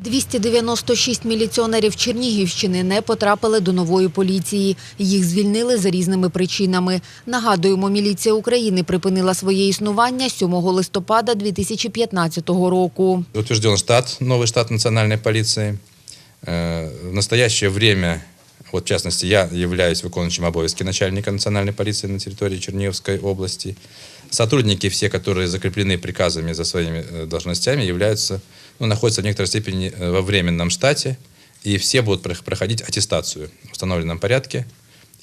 296 міліціонерів Чернігівщини не потрапили до нової поліції. Їх звільнили за різними причинами. Нагадуємо, міліція України припинила своє існування 7 листопада 2015 року. Утвержден штат, новый штат национальной полиции. Э, В настоящее время, вот в частности, я являюсь выполняющим обовязки начальника национальной полиции на территории Черниговской области. Сотрудники все, которые закреплены приказами за своими э, должностями, являются, ну, находятся в некоторой степени э, во временном штате, и все будут прох- проходить аттестацию в установленном порядке.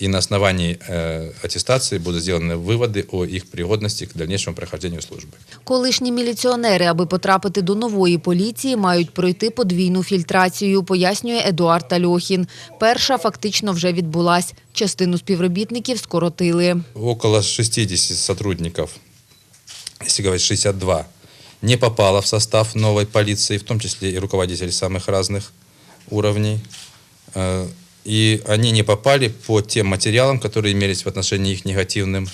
И на основании э, аттестации будут сделаны выводы о их пригодности к дальнейшему прохождению службы. Колишні міліціонери, аби потрапити до нової поліції, мають пройти подвійну фільтрацію, пояснює Едуард Альохін. Перша фактично вже відбулась. Частину співробітників скоротили. около 60 сотрудников, если говорить 62, не попало в состав новой полиции, в том числе и руководители самых разных уровней. Э, И они не попали по тем материалам, которые имелись в отношении их негативным.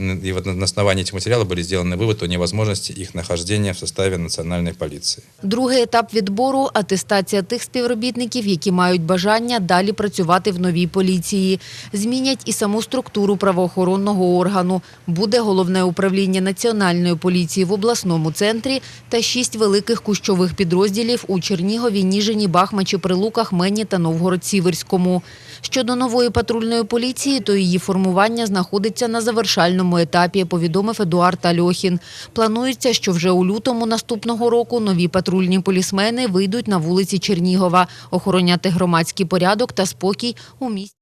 Н- И вот на основании этих материалов были сделаны выводы о невозможности их нахождения в составе национальной полиции. Другий етап відбору – атестація тих співробітників, які мають бажання далі працювати в новій поліції. Змінять і саму структуру правоохоронного органу. Буде головне управління Національної поліції в обласному центрі та шість великих кущових підрозділів у Чернігові, Ніжині, Бахмачі, Прилуках, Мені та Новгород-Сіверському. Щодо нової патрульної поліції, то її формування знаходиться на завершальному етапі, повідомив Едуард Альохін. Планується, що вже у лютому наступного року нові патрульні полісмени вийдуть на вулиці Чернігова охороняти громадський порядок та спокій у місті.